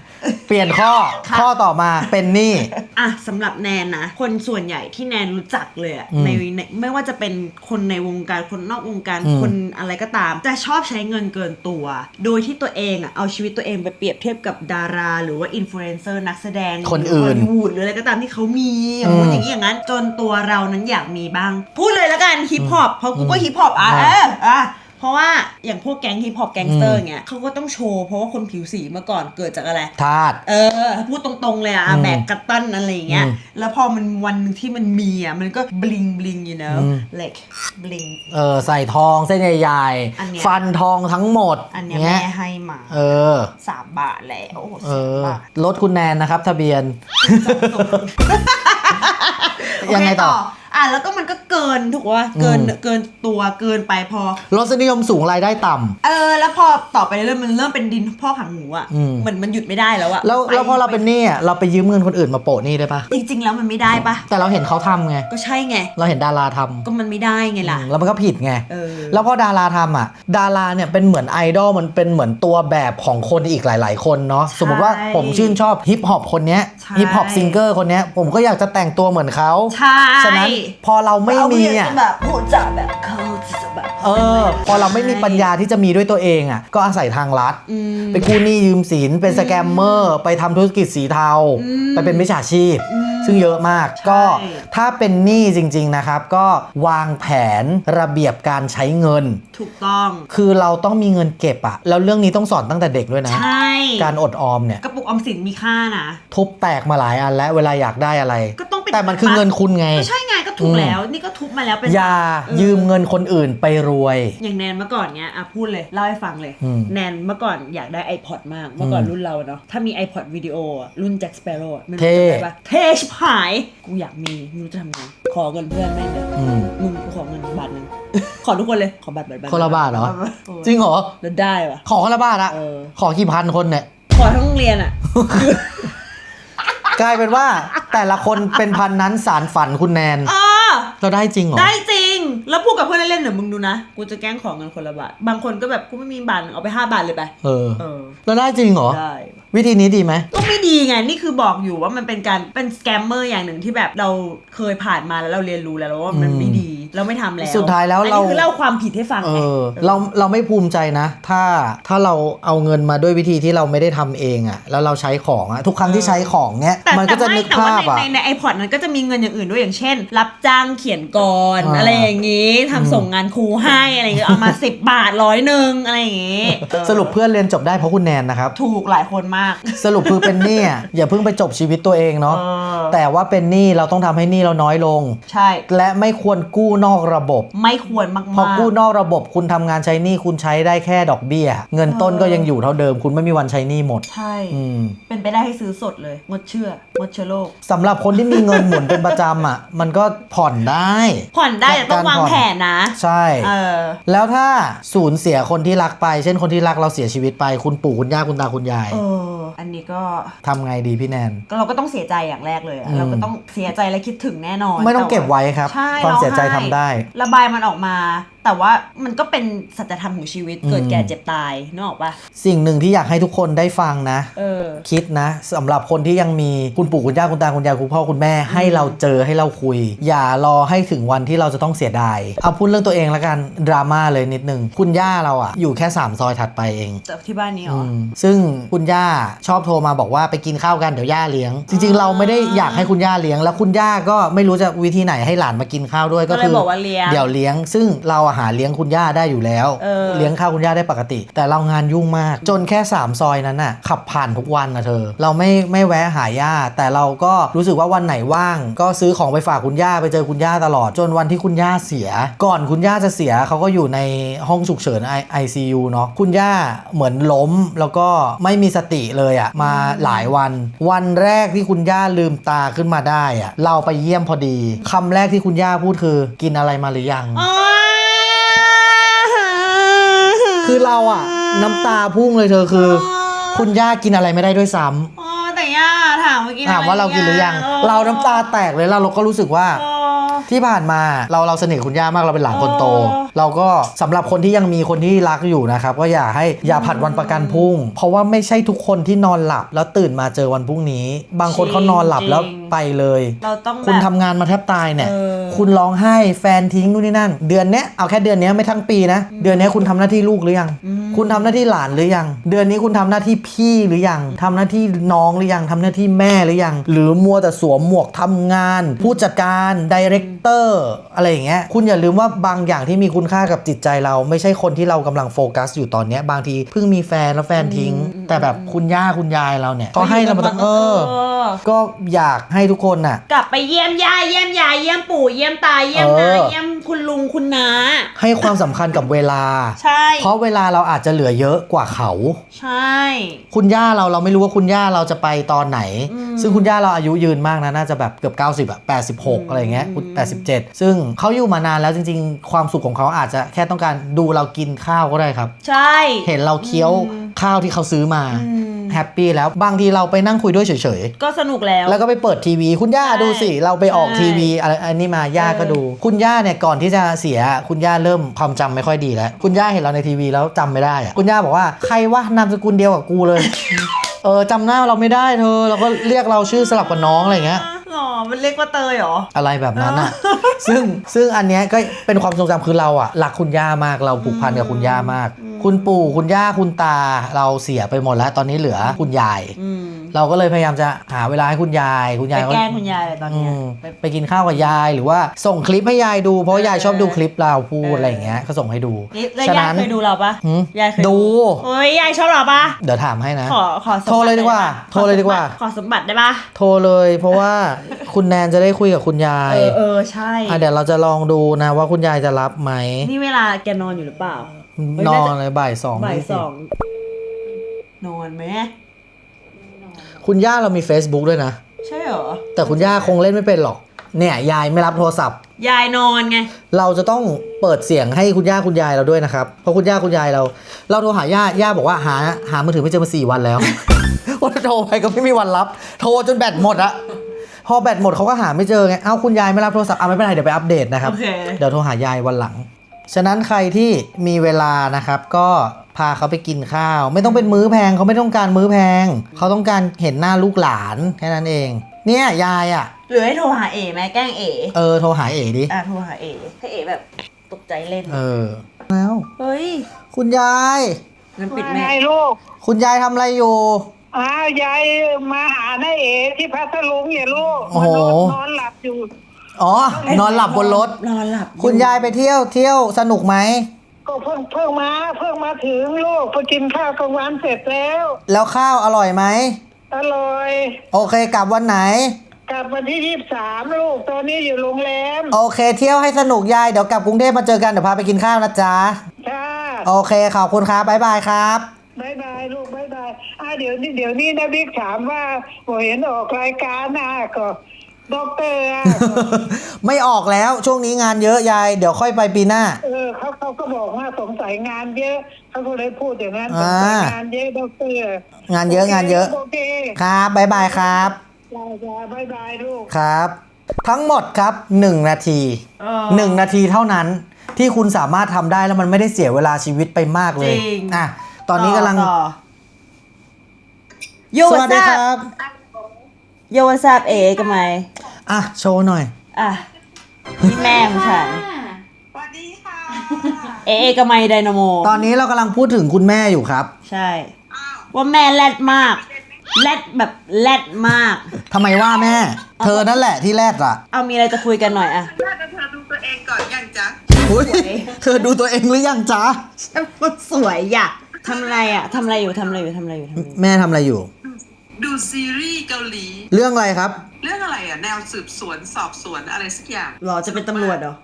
S1: ปลี่ยนข้อ
S2: ค่ะ
S1: ข้อต่อมาเป็นหนี่
S2: อะสำหรับแนนนะ คนส่วนใหญ่ที่แนนรู้จักเลยอะ
S1: อืม
S2: ในในไม่ว่าจะเป็นคนในวงการคนนอกวงการ
S1: อืม
S2: คนอะไรก็ตาม จะชอบใช้เงินเกินตัว โดยที่ตัวเองอะเอาชีวิตตัวเองไปเปรียบเทียบกับดารา หรือว่าอินฟลูเอนเซอร์นักแสดง
S1: คนอื่น
S2: ฮอลลีวูดหรืออะไรก็ตามที่เขามีอย่าง
S1: อื
S2: นู้น
S1: ม
S2: อย่างนี้อย่างนั้น จนตัวเรานั้นอยากมีบ้าง พูดเลยแล้วกันฮิปฮอปเพราะกูก็
S1: อืม
S2: ฮิปฮอปอะ
S1: อ่า
S2: เอออะ เพราะว่าอย่างพวกแก๊งฮิปฮอปแก๊งสเตอร์เงี้ยเขาก็ต้องโชว์เพราะว่าคนผิวสีเมื่อก่อนเกิดจากอะไร
S1: ธาตุ
S2: เออ พูดตรงๆเลยอะ
S1: อืม
S2: แบกกระตั้นอะไรอย่างเงี้ย
S1: อืม
S2: แล้วพอมันวันหนึ่งที่มันมีอะมันก็บลิงบลิง you know
S1: อืม
S2: like bling
S1: เออใส่ทองเส้นใหญ่
S2: อันเนี้ย
S1: ๆฟันทองทั้งหมด
S2: อันเนี้ย
S1: เงี้
S2: แม่
S1: ย
S2: ให้มา
S1: เออ
S2: สามบาทแล้ว
S1: เอ
S2: สาม
S1: อ
S2: บาท
S1: รถคุณแนนนะครับ ทะเบียน
S2: โอ
S1: ยัง
S2: เค
S1: ไงต่อ
S2: อะแล้วก็มันก็เกินถูกว่าเกิน
S1: อืม
S2: เกินตัวเกินไปพอ
S1: รสนิยมสูงรายได้ต่ำ
S2: เออแล้วพอต่อไปเรื่อยๆมันเริ่มเป็นดินพ่อกหางหมูอะ
S1: อืม
S2: เหมือนมันหยุดไม่ได้แล้วอะ
S1: แล้ว
S2: ไป
S1: แล้วพอเราเป็นหนี้อะเราไปยืมเงินคนอื่นมาโปะหนี้ได้ปะ
S2: จริง ๆ แล้วมันไม่ได้ปะ
S1: แต่เราเห็นเขาทำไง
S2: ก็ใช่ไง
S1: เราเห็นดาราทำ
S2: ก็มันไม่ได้ไงล่ะ
S1: อืมแล้วมันก็ผิดไง
S2: เออ
S1: แล้วพอดาราทำอะ ดาราเนี่ยเป็นเหมือนไอดอลมันเป็นเหมือนตัวแบบของคนอีกหลาย ๆ คนเนาะสมมติว่าผมชื่นชอบฮิปฮอปคนเนี้ย
S2: ใช่
S1: ฮิปฮอปซิงเกอร์คนเนี้ยผมก็อยากจะแต่งตัวเหมือนเขา
S2: ใช่
S1: ฉะนั้นพอเราไม่มี
S2: เา
S1: อะ
S2: จะแบบพูดจาแบบเขาจะแบบ
S1: เออ พอเราไม่มีปัญญาที่จะมีด้วยตัวเองอะ ก็อาศัยทางรัฐ
S2: อืม
S1: ไปกู้หนี้ยืมสินเป็นสแกมเมอร์ ไปทำธุรกิจสีเทา
S2: อืม
S1: ไปเป็นมิจฉาชีพ
S2: อืม
S1: ซึ่งเยอะมาก
S2: ใช่
S1: ก็ถ้าเป็นหนี้จริง ๆนะครับ ก็วางแผนระเบียบการใช้เงิน
S2: ถูกต้อง
S1: คือเราต้องมีเงินเก็บอะแล้วเรื่องนี้ต้องสอนตั้งแต่เด็กด้วยนะ
S2: ใช่
S1: การอดออมเนี่ย
S2: กระปุกออมสินมีค่านะ
S1: ทุบแตกมาหลายอันแล้วเวลาอยากได้อะไร
S2: ก็ต้องเป็น
S1: แต่มันคือเงินคุณไง
S2: ก็ใช่ไงก็ถูกแล้ว นี่ก็ทุบมาแล้วเป็น
S1: อย่า
S2: เออ
S1: ยืมเงินคนอื่นไปรวย
S2: อย่างแนนเมื่อก่อนเนี้ยอะพูดเลยเล่าให้ฟังเลย
S1: อืม
S2: แนนเมื่อก่อนอยากได้ iPod มาก เมื่อก่อน
S1: อืม
S2: รุ่นเราเนาะถ้ามี iPod วิดีโออะรุ่น Jack Sparrow อะไม่รู้
S1: เท่
S2: จำได้ปะเท่ชิบหายกูอยากมีไม่รู้จะทำไงขอเงินเพื่อนแม่งเลย
S1: อืม
S2: มึงกูขอเงินบาทหนึงขอทุกคนเลยขอบัตรบัตรบัตร
S1: คนละบาทเหรอ
S2: บัตบัต
S1: จริงเหรอ
S2: แล้วได้ปะ
S1: ขอคนละบาทอะ
S2: เออ
S1: ขอกี่พันคนเนี่ย
S2: ขอทั้งโรงเรียนอะ
S1: กลายเป็นว่าแต่ละคนเป็นพันนั้นสารฝันคุณแนน
S2: เออ
S1: เราได้จริงเหรอ
S2: ได้จริง แล้วพูดกับเพื่อนเล่นๆเดี๋ยวมึงดูนะ กูจะแกล้งของเงินคนละบาท บางคนก็แบบกูไม่มีบาทหนึ่งเอาไปห้าบาทเลยไป
S1: เออ
S2: เออ
S1: เราได้จริงเหรอ
S2: ได้
S1: วิธีนี้ดีไหม
S2: ก็ไม่ดีไง นี่คือบอกอยู่ว่ามันเป็นการเป็นสแกมเมอร์อย่างหนึ่งที่แบบเราเคยผ่านมาแล้วเราเรียนรู้แล้วว่ามันไม่ดีเราไม่ทำแล้ว
S1: สุดท้ายแล้ว
S2: อัน
S1: เรา
S2: นี้คือเล่าความผิดให้ฟัง
S1: เอ
S2: ไง
S1: อเราเราไม่ภูมิใจนะ ถ้าถ้าเราเอาเงินมาด้วยวิธีที่เราไม่ได้ทำเองอะแล้วเราใช้ของอะทุกครั้งที่ใช้ของเนี้ย
S2: แต่
S1: มันก็จะ
S2: แต่
S1: นึ
S2: ไม่
S1: ก
S2: แต่ว่า
S1: ภาพ
S2: ใน
S1: อะ
S2: ในในไอพอดนั้นก็จะมีเงินอย่างอื่นด้วยอย่างเช่น รับจ้างเขียนกร
S1: อ่า
S2: อะไรอย่างงี้ทำส่งงานครูให้อะไรอย่างเงี้ยเอามา10บาทร้อยหนึ่งอะไรอย่างงี้
S1: สรุปเพื่อนเรียนจบได้เพราะคุณแนนนะครับ
S2: ถูกหลายคนมาก
S1: สรุปคือเป็นหนี้อะอย่าเพิ่งไปจบชีวิตตัวเองเนาะ
S2: เออ
S1: แต่ว่าเป็นหนี้เราต้องทำให้หนี้เราน้อยลง
S2: ใช่
S1: และไม่ควรกู้นอกระบบ
S2: ไม่ควรมากๆ
S1: พอกู้นอกระบบคุณทำงานใช้หนี้คุณใช้ได้แค่ดอกเบี้ย เงินต้นก็ยังอยู่เท่าเดิม คุณไม่มีวันใช้หนี้หมด
S2: ใช่
S1: อืม
S2: เป็นไปได้ให้ซื้อสดเลย งดเชื่องดเชื้อโรค
S1: สำหรับคนที่มีเงินหมุนเป็นประจำอะ มันก็ผ่อนได้
S2: ผ่อนได้แต่ต้องวาง
S1: การผ่อน
S2: แผนนะ
S1: ใช่
S2: เออ
S1: แล้วถ้าสูญเสียคนที่รักไป เช่นคนที่รักเราเสียชีวิตไป คุณปู่คุณย่าคุณตาคุณยาย
S2: เออ อันนี้ก็
S1: ทำไงดีพี่แนน
S2: ก็เราก็ต้องเสียใจอย่างแรกเลยอะ
S1: อืม
S2: เราก็ต้องเสียใจและคิดถึงแน่นอน
S1: ไม่ต้องเก็บไว้ครับ
S2: ใช่
S1: ความเสียใจ
S2: ร้อง
S1: ทำ
S2: ไห้
S1: ได้
S2: ระบายมันออกมาแต่ว่ามันก็เป็นสัจธรรมของชีวิตเกิด
S1: อืม
S2: แก่เจ็บตายนึกออกปะ
S1: สิ่งหนึ่งที่อยากให้ทุกคนได้ฟังนะ
S2: เออ
S1: คิดนะสำหรับคนที่ยังมีคุณปู่คุณย่าคุณตาคุณยายคุณพ่อคุณแม่ให้เราเจอให้เราคุย อย่ารอให้ถึงวันที่เราจะต้องเสียดายเอาพูดเรื่องตัวเองละกันดราม่าเลยนิดนึงคุณย่าเราอะอยู่แค่ 3 ซอยถัดไปเอง
S2: จากที่บ้านนี้เหร
S1: อื
S2: อ
S1: มซึ่งคุณย่าชอบโทรมาบอกว่าไปกินข้าวกันเดี๋ยวย่าเลี้ยง จริง ๆ เราไม่ได้อยากให้คุณย่าเลี้ยง แล้วคุณย่าก็ไม่รู้จะวิธีไหนให้หลานมากินข้าวด้วยก็
S2: ก็เลย
S1: คือ
S2: บอกว่าเลี้ยง
S1: เดี๋ยวเลี้ยง ซึ่งเราอะหาเลี้ยงคุณย่าได้อยู่แล้ว
S2: เออ
S1: เลี้ยงข้าวคุณย่าได้ปกติ แต่เรางานยุ่งมาก จนแค่ 3 ซอยนั้นน่ะขับผ่านทุกวันนะเธอ เราไม่ไม่แวะหาย่า แต่เราก็รู้สึกว่าวันไหนว่าง ก็ซื้อของไปฝากคุณย่าไปเจอคุณย่าตลอด จนวันที่คุณย่าเสีย ก่อนคุณย่าจะเสียเขาก็อยู่ในห้องฉุกเฉิน I- ICU เนาะคุณย่าเหมือนล้มแล้วก็ไม่มีสติเลยอะมาหลายวัน วันแรกที่คุณย่าลืมตาขึ้นมาได้อะเราไปเยี่ยมพอดีคำแรกที่คุณย่าพูดคือ กินอะไรมาหรือยัง
S2: อ๋อ
S1: คือเราอะน้ำตาพุ่งเลยเธอคือ คุณย่ากินอะไรไม่ได้ด้วยซ้ำ
S2: อ๋อแต่ย่าถามว่ากิน
S1: ถามว่าเรากินหรือยัง
S2: ออ
S1: เราน้ำตาแตกเลยแล้วเราก็รู้สึกว่า
S2: เออ
S1: ที่ผ่านมาเราเราสนิทกับคุณย่ามากเราเป็นหลานคนโต
S2: เออ
S1: เราก็สำหรับคนที่ยังมีคนที่รักอยู่นะครับก็อย่าให้อย่าผัดวันประกันพรุ่ง เพราะว่าไม่ใช่ทุกคนที่นอนหลับ แล้วตื่นมาเจอวันพรุ่งนี้ บางคนเขานอนหลับแล้วไปเลย
S2: เราต้อง
S1: คุณ
S2: แบบ
S1: ทำงานมาแทบตายเนี่ย
S2: เออ
S1: คุณร้องไห้แฟนทิ้งนู่นนี่นั่น เดือนเนี้ยเอาแค่เดือนเนี้ยไม่ทั้งปีนะ เดือนเนี้ยคุณทำหน้าที่ลูกหรือยัง คุณทำหน้าที่หลานหรือยัง เดือนนี้คุณทำหน้าที่พี่หรือยังทำหน้าที่น้องหรือยังทำหน้าที่แม่หรือยัง หรือมัวแต่สวมหมวกทำงาน ผู้จัดการดีเรค เตอร์อะไรอย่างเงี้ยคุณอย่าลืมว่าบางอย่างที่มีคุณค่ากับจิตใจเราไม่ใช่คนที่เรากำลังโฟกัสอยู่ตอนเนี้ยบางทีเพิ่งมีแฟนแล้วแฟนทิ้ง แต่แบบคุณย่าคุณยายเราเนี่ยเขาให้เรามาตั้งเออ ก็อยากให้ทุกคนน่ะ
S2: กลับไปเยี่ยมยายเยี่ยมยายเยี่ยมปู่เยี่ยมตาเยี่ยม
S1: เอ
S2: นา
S1: อ
S2: เยี่ยมคุณลุงคุณน้า
S1: ให้ความสำคัญกับเวลา
S2: ใช่
S1: เพราะเวลาเราอาจจะเหลือเยอะกว่าเขา
S2: ใช่
S1: คุณย่าเราเราไม่รู้ว่าคุณย่าเราจะไปตอนไหน
S2: อืม
S1: ซึ่งคุณย่าเราอายุยืนมากนะน่าจะแบบเกือบ90อะ86 อะไรเงี้ยคุณ87ซึ่งเขาอยู่มานานแล้วจริง ๆ ความสุขของเขาอาจจะแค่ต้องการดูเรากินข้าวก็ได้ครับ
S2: ใช่
S1: เห็นเราเคี้ยว
S2: อืม
S1: ข้าวที่เขาซื้อมา
S2: อืม
S1: แฮปปี้แล้วบางทีเราไปนั่งคุยด้วยเฉย
S2: ก็สนุกแล้ว
S1: ๆแล้วก็ไปเปิดทีวี คุณย่า
S2: ใช่
S1: ดูสิ เราไปออก
S2: ใช่
S1: ทีวีอะไรอันนี้มาย่าก็ดู คุณย่าเนี่ยก่อนที่จะเสียคุณย่าเริ่มความจำไม่ค่อยดีแล้ว คุณย่าเห็นเราในทีวีแล้วจำไม่ได้อะคุณย่าบอกว่าใครวะนามสกุลเดียวกับกูเลย เออจำหน้าเราไม่ได้เธอเราก็เรียกเราชื่อสลับกับน้องอะไรอย่างเงี้ย
S2: หรอมันเรียกว่าเตยเหรอ
S1: อะไรแบบนั้นอะ ซึ่งซึ่งอันเนี้ยก็เป็นความทรงจำคือเราอะรักคุณย่ามากเราผูกพันกับคุณย่ามาก คุณปู่คุณย่าคุณตาเราเสียไปหมดแล้วตอนนี้เหลือคุณยาย
S2: อืม
S1: เราก็เลยพยายามจะหาเวลาให้คุณยาย คุณ
S2: ไป
S1: ยาย
S2: แกล้งคุณยายเลยตอน
S1: อื
S2: เนี้ย
S1: ม
S2: ไป
S1: ไปกินข้าวกับยายหรือว่าส่งคลิปให้ยายดู เพราะยายชอบดูคลิปเราพูด
S2: เอออ
S1: อะไรอย่างเงี้ยก็ส่งให้ดู
S2: นี่แล้ว
S1: ฉะ
S2: ยาย
S1: นั้น
S2: เคยดูเราปะ
S1: หืม
S2: ยายเคย
S1: ดู
S2: โอ้ยยายชอบเราปะ
S1: เดี๋ยวถามให้นะ
S2: ขอขอสมบัติ
S1: โทรเลยดีกว่า
S2: ไปะ
S1: โทรเลยดีกว่า
S2: ขอสมบัติได้ปะ
S1: โทรเลย เพราะว่าคุณแนนจะได้คุยกับคุณยาย
S2: เออเออใช่
S1: อะเดี๋ยวเราจะลองดูนะว่าคุณยายจะรับไหม
S2: นี่เวลาแกนอนอยู่หรือเปล่าเฮ้ย
S1: น
S2: น่า
S1: อ
S2: จะ
S1: นเลยบ่ายสอง
S2: บ่าย
S1: ยี่
S2: ส
S1: สิบ
S2: องนอนไหม
S1: คุณย่าเรามี Facebook ด้วยนะ
S2: ใช่เหรอ
S1: แต่คุณย่าคงเล่นไม่เป็นหรอก เนี่ยยายไม่รับโทรศัพท์
S2: ยายนอนไง
S1: เราจะต้องเปิดเสียงให้คุณย่าคุณยายเราด้วยนะครับ เพราะคุณย่าคุณยายเรา เราโทรหาย่าย่าบอกว่าหาหามือถือไม่เจอมาสี่วันแล้ว ว่าโทรไปก็ไม่มีวันรับ โทรจนแบตหมดอะพอแบตหมดเขาก็หาไม่เจอไง เอ้าคุณยายไม่รับโทรศัพท์อะไม่เป็นไรเดี๋ยวไปอัปเดตนะครับ
S2: โอเค
S1: เดี๋ยวโทรหายายวันหลัง ฉะนั้นใครที่มีเวลานะครับก็ พาเขาไปกินข้าว ไม่ต้องเป็นมื้อแพงเขาไม่ต้องการมื้อแพง เขาต้องการเห็นหน้าลูกหลานแค่นั้นเอง เนี่ยยายอะ
S2: หรือให้โทรหาเอไหมแกล้งเอ
S1: เออโทรหาเอ๋ดิ
S2: อะโทรหาเอให้เอแบบตกใจเล่น
S1: เออแล้ว
S2: เฮ้ย
S1: คุณยาย
S2: งั้นปิดแม่
S3: ไงลูก
S1: คุณยายทำอะไรอยู่
S3: อ้าวยายมาหาน้าเอ๋ที่พัทลุงเนี่ยลูก
S1: โอ้โห
S3: นอนหลับอยู่
S1: อ๋อนอนหลับบนรถ
S2: นอนหลับ
S1: คุณยายไปเที่ยวเที่ยวสนุกไหม
S3: ก็เพิ่งเพิ่งมาเพิ่งมาถึงลูกไปกินข้าวกลางวันเสร็จแล้ว
S1: แล้วข้าวอร่อยไหม
S3: อร่อย
S1: โอเคกลับวันไหน
S3: กลับวันที่ยี่สามลูกตอนนี้อยู่โรงแรม
S1: โอเค เที่ยวให้สนุกยายเดี๋ยวกลับกรุงเทพมาเจอกันเดี๋ยวพาไปกินข้าวนะจ๊ะ
S3: ค่ะ
S1: โอเคขอบคุณครับบ๊ายบายครับ
S3: บายบายลูกบายบายอ่าเดี๋ยวนี้เดี๋ยวนี้นะบิ๊กถามว่าโอเห็นออกรายการนะก็ ด็อกเตอร์อะ
S1: ไม่ออกแล้วช่วงนี้งานเยอะยาย เดี๋ยวค่อยไปปีหน้า
S3: เออเขาเขาก็บอกว่าสงสัยงานเยอะเขาก็เลยพูดอย่างนั้นส
S1: อ่า
S3: งสัยงานเยอะด็อกเตอร์
S1: งานเยอะงานเยอะ
S3: โอเค
S1: ครับบ๊ายบายครับ
S3: จ้าจ้าบายบายลูก
S1: ครับ ทั้งหมดครับ 1 นาที
S2: เออ
S1: 1 นาทีเท่านั้นที่คุณสามารถทำได้แล้วมันไม่ได้เสียเวลาชีวิตไปมากเลย
S2: จริง
S1: อะตอนนี้กำลัง
S2: ต่อโย
S1: สวัสดีครับ
S2: โยวัสบเอกับไม
S1: อะ โชว์หน่อย
S2: อะนี่แม่ของฉัน
S3: สวัสดีค่ะ
S2: เอเอกับไมไดนาโม
S1: ตอนนี้เรากำลังพูดถึงคุณแม่อยู่ครับ
S2: ใช่ว่าแม่แรดมาก แรดแบบแรดมาก
S1: ทำไมว่าแม่ เธอนั่นแหละที่แรกอะ
S2: เอามีอะไรจะคุยกันหน่อยอะ
S3: น่าจะเธอดูตัวเองก่อนยังจ๊ะ
S1: อุ๊ยเธอดูตัวเองหรือยังจ๊ะ
S2: ฉันคนสวยอยากทำอะไรอะทำอะไรอยู่ทำอะไรอยู่ทำอะไรอยู่ทำอะไรอยู่
S1: แม่ทำอะไรอยู่
S4: ดูซีรีส์เกาหลี
S1: เรื่องอะไรครับ
S4: เรื่องอะไรอะ แนวสืบสวนสอบสวนอะไรสักอย่าง
S2: หรอจะเป็นตำรวจเหรอ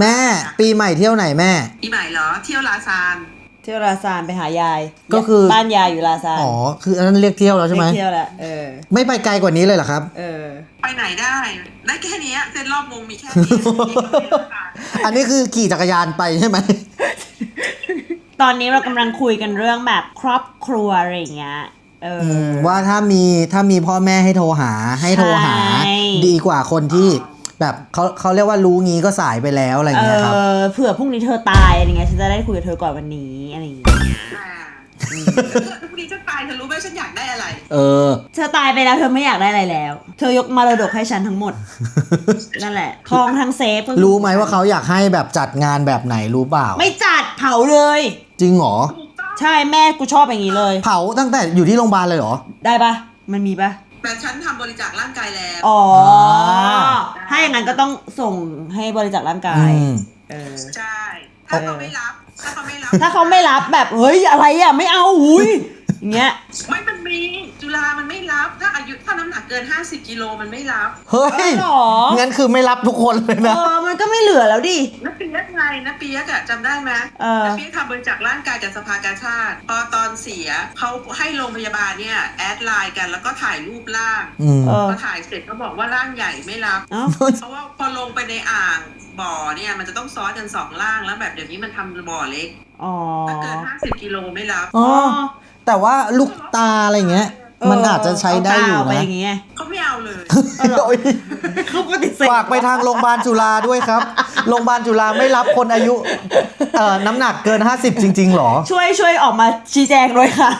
S1: แม่ปีใหม่เที่ยวไหนแม่
S4: อีใหม่เหรอ เที่ยวลาซาน
S2: เที่ยวลาซานไปหายาย
S1: ก็คือ
S2: บ้านยายอยู่ลาซาน
S1: อ๋อคืออันนั้นเรียกเที่ยวแล้วใช่ไหม
S2: ไปเที่ยวแหละเออ
S1: ไม่ไปไกลกว่านี้เลยเหรอครับ
S2: เออ
S4: ไปไหนได้ได้แค่เนี้ยเส้นรอบวงมีแค่นี้
S1: อันนี้คือขี่จักรยานไปใช่ไหม
S2: ตอนนี้เรากำลังคุยกันเรื่องแบบครอบครัวอะไรอย่างเงี้ย เออ
S1: อืมว่าถ้ามีถ้ามีพ่อแม่ให้โทรหาให้โทรหา
S2: ใช่
S1: ดีกว่าคนที่แบบเขาเขาเรียกว่ารู้งี้ก็สายไปแล้วอะไรอย่างเงี้ยครับ
S2: เออเผื่อพรุ่งนี้เธอตายอะไรเงี้ยฉันจะได้คุยกับเธอก่อนวันนี้อะไรอย่างเงี้ย
S4: อ่าพรุ่งนี้ฉันตายเธอรู้ไหมฉันอยากได้อะไร
S1: เออ
S2: เธอตายไปแล้วเธอไม่อยากได้อะไรแล้ว เธอยกมรดกให้ฉันทั้งหมด นั่นแหละทองทั้งเซฟ
S1: รู้ไหมว่าเขาอยากให้แบบจัดงานแบบไหนรู้เปล่า
S2: ไม่จัดเผาเลย
S1: จริงเหรอ
S2: ใช่แม่กูชอบอย่างนี้เลย
S1: เผาตั้งแต่อยู่ที่โรงพยาบาลเลยเหรอ
S2: ได้ปะมันมีปะ
S4: แต่ฉันทำบริจาคร่างกายแล้ว
S2: อ๋อ
S1: อ่า
S2: ถ้าอย่างนั้นก็ต้องส่งให้บริจาคร่างกา
S1: อื
S2: ย
S1: ม
S2: เออ
S4: ใช่ ถ้าเขาไม่รับ ถ้าเขาไม่รับ
S2: ถ้าเขาไม่รับแบบเฮ้ยอะไรอะไม่เอาหุยอย่างเงี้ย
S4: ไม่มันมี จุฬามันไม่รับ ถ้าอายุถ้าน้ำหนักเกิน 50กิโลมันไม่รับ
S1: เฮ้ย
S2: อ๋อเหรอ
S1: งั้นคือไม่รับทุกคนเลย
S2: เอ
S1: นะ
S2: อมันก็ไม่เหลือแล้วดิ
S4: นักเปียกไงนักเปียกอะจำได้ไหม
S2: เออ
S4: นักเปียกทำบริจาคร่างกายจากสภากาชาติ พอตอนเสียเขาให้โรงพยาบาลเนี่ยแอดไลน์กันแล้วก็ถ่ายรูปร่าง
S1: อืม
S2: เออ
S4: พอถ่ายเสร็จเขาบอกว่าร่างใหญ่ไม่รับ
S2: เอ้า
S4: เพราะว่าพอลงไปในอ่างบ่อเนี่ยมันจะต้องซ้อนกันสองล่างแล้วแบบเดี๋ยวนี้มันทำบ่อเล็ก
S2: อ๋อ
S4: ถ้าเกิน50กิโลไม่รับ
S1: อ๋อ แต่ว่าลูกตาอะไรเงี้ย มันอาจจะใช้ได้อยู่
S2: เากาวไป
S1: นะ
S2: อย่างเงี้ย
S4: เขาไม่เอาเลย
S1: โอ้ย
S2: เขาปฏิเสธ
S1: ฝากไปทางโรงพยาบาลจุฬาด้วยครับ โรงพยาบาลจุฬาไม่รับคนอายุเอ่อน้ำหนักเกิน 50 จริง ๆหรอ
S2: ช่วยช่วยออกมาชี้แจงด้วยค่ะ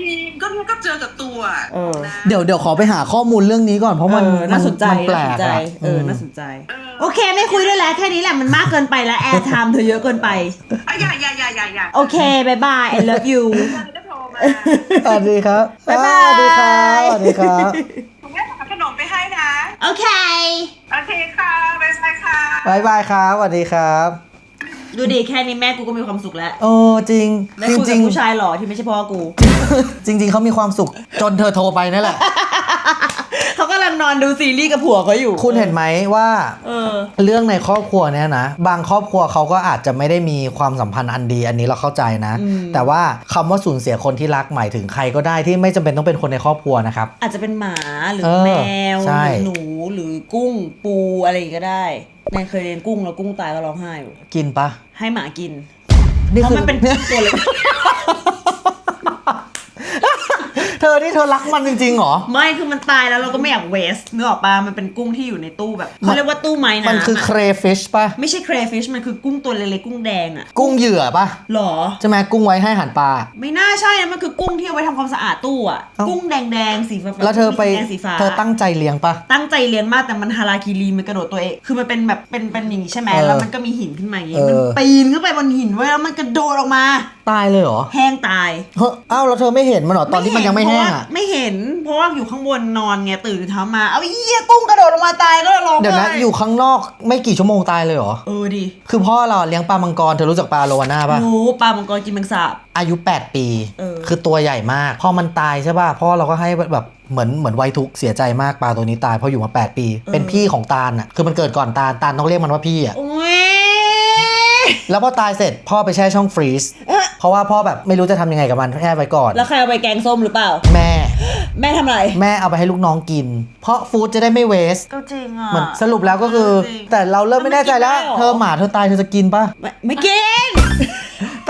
S4: ทีมก็เนี่ยก็เจอกับตัว
S2: เออ
S4: นะ
S1: เดี๋ยวเดี๋ยวขอไปหาข้อมูลเรื่องนี้ก่อนเพราะมัน
S2: เออน่าสนใจ
S1: มันแปล
S2: น่ากสนใจ
S1: อะ
S2: เออ
S1: ม
S2: น่าสนใจ
S4: เออ
S2: โอเคไม่คุยด้วยแล้วแค่นี้แหละมันมากเกินไปแล้วแอร์ไทม์เธอเยอะเกินไป
S4: อะอย่าอย่าอย่าอย่าอย่า
S2: โอเคบายบาย I love you
S4: จะโทรมา
S1: สวัสดีครับ
S2: บ๊ายบาย
S1: สวัสดีครับสวัสดีครับ
S4: ผมแม่ทำขนมไปให้นะ
S2: โอเค
S4: โอเคค่ะบ๊ายบายค่ะ
S1: บายบายครับสวัสดีครับ
S2: ดูดิแค่นี้แม่กูก็มีความสุขแล้ว
S1: โอ้จริง
S2: ได้
S1: จริง
S2: คุย
S1: จริ
S2: กับ
S1: ง
S2: ผู้ชายหล่อที่ไม่ใช่พ่อกู
S1: จริง ๆเขามีความสุขจนเธอโทรไปนั่นแหละ
S2: เขากำลั งนอนดูซีรีส์กับผัวเขาอยู่
S1: คุณเห็นไหมว่า
S2: เออ
S1: เรื่องในครอบครัวเนี่ยนะ บางครอบครัวเขาก็อาจจะไม่ได้มีความสัมพันธ์อันดีอันนี้เราเข้าใจนะ
S2: อืม
S1: แต่ว่าคำว่าสูญเสียคนที่รักหมายถึงใครก็ได้ที่ไม่จำเป็นต้องเป็นคนในครอบครัวนะครับ
S2: อาจจะเป็นหมาหรือ
S1: เออ
S2: แมว
S1: ใช่
S2: หรือหนูหรือกุ้งปูอะไรอย่างงี้ก็ได้แนนเคยเลี้ยงกุ้งแล้วกุ้งตายก็ร้องไห้อยู่
S1: กินปะ
S2: ให้หมากิน
S1: นี่
S2: เพ
S1: คือ
S2: ราะมันเป็นตัวเล็ก
S1: เธอนี่เธอรักมันจริงๆเหรอ
S2: ไม่คือมันตายแล้วเราก็ไม่อยากเวสเนื้อออกปะมันเป็นกุ้งที่อยู่ในตู้แบบเขาเรียกว่าตู้ไม้น้ำ
S1: มันคือ
S2: อะ
S1: crayfish ปะ
S2: ไม่ใช่ crayfish มันคือกุ้งตัวเล็กๆกุ้งแดงอะ
S1: กุ้งเหยื่อปะ
S2: หรอ
S1: ใช่ไหมกุ้งไว้ให้อาหารปลา
S2: ไม่น่าใช่นะมันคือกุ้งที่เอาไว้ทำความสะอาดตู้อะ
S1: เอ้า
S2: กุ้งแดงๆสีฟ้าๆ
S1: แล้วเธอไป
S2: สีแดงสีฟ้า
S1: เธอตั้งใจเลี้ยงปะ
S2: ตั้งใจเรียนมากแต่มันฮาราคิรีมันกระโดดตัวเองคือมันเป็นแบบเป็นเป็นอย่างนี้ใช่ไหม
S1: เออ
S2: แล้วมันก็มีหินขึ้นมาอย่างงี้
S1: เออ
S2: มันปีนขึ้นไปบนหินไว้ยแล้วมันกระโดดออกมา
S1: ตายเลยเหรอ
S2: แห้งตาย
S1: เฮ้ยอ้าวแล้วเธอไม่เห็นมันเหรอตอนที่มันยังไม่แห้งอะ
S2: ไม่เห็น เพราะว่าอยู่ข้างบนนอนไงตื่นเช้ามา เอาเหี้ยกุ้งกระโดดออกมาตายก็เลยร้อง
S1: เดี๋ยวนะ
S2: ไห้
S1: อยู่ข้างนอกไม่กี่ชั่วโมงตายเลยเหรอ
S2: เออดิ
S1: คือพ่อเราเลี้ยงปลามังกรเธอรู้จักปลาโลวาน่าปะ
S2: รู้ปลามังกรกินแมงสาบ
S1: อายุ 8 ปี
S2: เออ
S1: คือตัวใหญ่มาก พอมันตายใช่ป่ะพ่อเราก็ให้แบบเหมือนเหมือนไวทุกข์เสียใจมากปลาตัวนี้ตายเพราะอยู่มา 8 ปี เป็นพี่ของตาลอะคือมันเกิดก่อนตาลตาลต้องเรียกมันว่าพี่อะ
S2: โอ้ย
S1: แล้วพอตายเสร็จพ่อไปแช่ช่องฟรีซ
S2: เอ๊ะ
S1: เพราะว่าพ่อแบบไม่รู้จะทำยังไงกับมันแช่ไว้ก่อน
S2: แล้วใครเอาไปแกงส้มหรือเปล่า
S1: แม่
S2: แม่ทำอะไร
S1: แม่เอาไปให้ลูกน้องกิน เพราะฟู้ดจะได้ไม่เวส
S2: ก็จริงอะ
S1: เหมือนสรุปแล้วก็คือ
S2: จริง
S1: แต่เราเริ่มไม่แน่ใจแล้ว
S2: มันกินได้เหรอ
S1: เธอหมาเธอตายเธอจะกินปะ
S2: ไม่ไม่กิน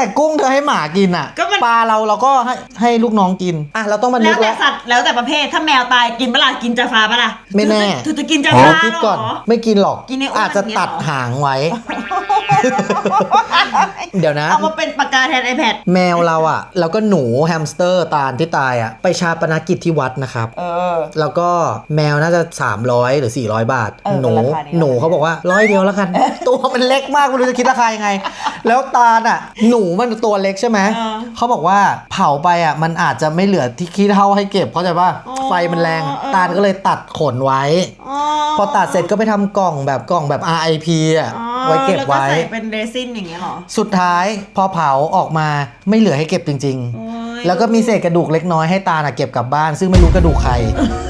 S1: แต่กุ้งเธอให้หมากินอะ
S2: ก็มัน
S1: ปลาเราเราก็ให้ให้ลูกน้องกินอะเราต้องมา
S2: แล้
S1: นึ
S2: ว
S1: ก
S2: แต่
S1: แล้ว
S2: สัตว์แล้วแต่ประเภทถ้าแมวตายกินเปะล่ากินจาฟาปะล่ะ
S1: ไม่แน่
S2: เธอจะกินจา
S1: ขอ
S2: ฟา
S1: คิด
S2: เหร
S1: ก่อน
S2: อ
S1: ไม่กินหรอก
S2: กินในอ้วน
S1: อาจจะตัด
S2: อย่างเงี้ยเหรอ
S1: หางไว้ เดี๋ยวนะ
S2: เอามาเป็นปากกาแทน iPad
S1: แมวเราอะ แล้วก็หนูแฮมสเตอร์ตาลที่ตายอะ ไปชาปนกิจที่วัดนะครับ
S2: เออ
S1: แล้วก็แมวน่าจะ 300 หรือ 400 บาท
S2: เออ
S1: หนู
S2: เป็นราคานี้
S1: หนูเขาบอกว่าร้อยเดียวแล้วกัน ตัวมันเล็กมากไม่รู้จะคิดราคายังไง แล้วตาลอะ หนูมันตัวเล็กใช่ไหม
S2: เออ
S1: เขาบอกว่าเผาไปอะมันอาจจะไม่เหลือที่ขี้เท่าให้เก็บเข้าใจป่ะ
S2: อ๋อ
S1: ไฟมันแรง
S2: เออ
S1: ตาลก็เลยตัดขนไว้
S2: อ๋อ
S1: พอตัดเสร็จก็ไปทำกล่องแบบกล่องแบบ RIP อะ
S2: อ๋อ
S1: ไว้เก็บไว้
S2: แล้วก็ใส่เป็นเรซินอย่างเงี้ยเหรอ
S1: สุดท้ายพอเผาออกมาไม่เหลือให้เก็บจริง
S2: โอ้ย
S1: ๆ แล้วก็มีเศษกระดูกเล็กน้อยให้ตาน่ะเก็บกลับบ้าน ซึ่งไม่รู้กระดูกใครเพร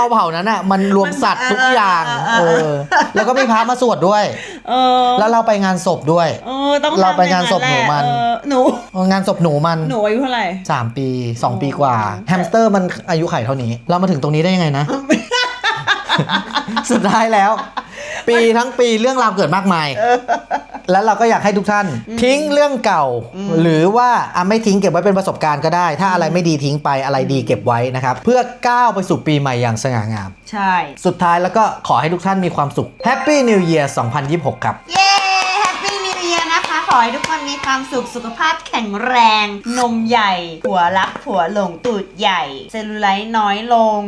S1: าะไอ้เตาเผานั้นอะมันรวมสัตว์ทุกอย่างเออแล้วก็มีพระมาสวดด้วย
S2: เออ
S1: แล้วเราไปงานศพด้วย
S2: เออต้อง
S1: เราไป
S2: ทำอย่
S1: งานศพหนูมัน
S2: แหละเออหนู
S1: งานศพหนูมัน
S2: หนูอายุเท่าไหร่
S1: 3ปี2ปีกว่า แฮมสเตอร์มันอายุไขเท่านี้ เรามาถึงตรงนี้ได้ยังไงนะ สุดท้ายแล้ว ปีทั้งปีเรื่องราวเกิดมากมาย แล้วเราก็อยากให้ทุกท่าน ทิ้งเรื่องเก่า หรือว่าอะไม่ทิ้งเก็บไว้เป็นประสบการณ์ก็ได้ ถ้าอะไรไม่ดีทิ้งไปอะไรดีเก็บไว้นะครับ เพื่อก้าวไปสู่ปีใหม่อย่างสง่างาม
S2: ใช่
S1: สุดท้ายแล้วก็ขอให้ทุกท่านมีความสุข Happy New Year 2026 ครับ
S2: เย้แฮปปี้นิวเยียนะคะ ขอให้ทุกคนมีความสุขสุขภาพแข็งแรง นมใหญ่ผัวรักผัวหลงตูดใหญ่ เซลลูไลท์น้อยลง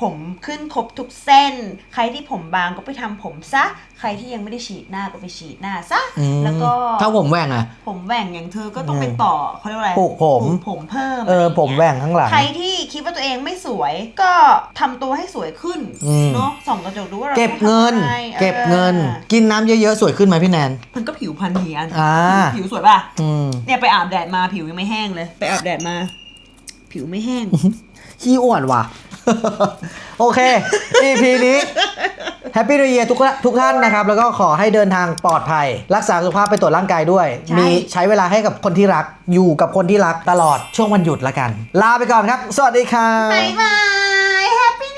S2: ผมขึ้นครบทุกเส้น ใครที่ผมบางก็ไปทำผมซะ ใครที่ยังไม่ได้ฉีดหน้าก็ไปฉีดหน้าซะ
S1: อืม
S2: แล้วก็
S1: ถ้าผมแหว่งอะ
S2: ผมแหว่งอย่างเธอก็ต้องไปต่อเขาเรียกว่าอะไร
S1: ปลูกผม
S2: ปลูกผมเพิ่ม
S1: เออ
S2: อะไรย่างงี้ย
S1: ผมแหว่งข้างหลัง
S2: ใครที่คิดว่าตัวเองไม่สวยก็ทำตัวให้สวยขึ้น
S1: อืม
S2: เนาะส่องกระจกดูว่าเรา
S1: เก็บเงิน
S2: ต้องทำอะไร
S1: เก็บเงิน
S2: ออ
S1: กินน้ำเยอะๆ สวยขึ้นไหมพี่แนน
S2: มันก็ผิวพรรณดีอัน
S1: อ่า
S2: ผิวสวยป่ะ
S1: อืม
S2: เนี่ยไปอาบแดดมาผิวยังไม่แห้งเลย ไปอาบแดดมา ผิวไม่แห้ง
S1: ขี้อ้วนว่ะ โอเค EP นี้ Happy New Year ทุกทุกท่านนะครับ แล้วก็ขอให้เดินทางปลอดภัย รักษาสุขภาพไปตรวจร่างกายด้วย
S2: ใช่
S1: มีใช้เวลาให้กับคนที่รักอยู่กับคนที่รักตลอดช่วงวันหยุดละกัน ลาไปก่อนครับ สวัสดีครับ
S2: บ๊ายบาย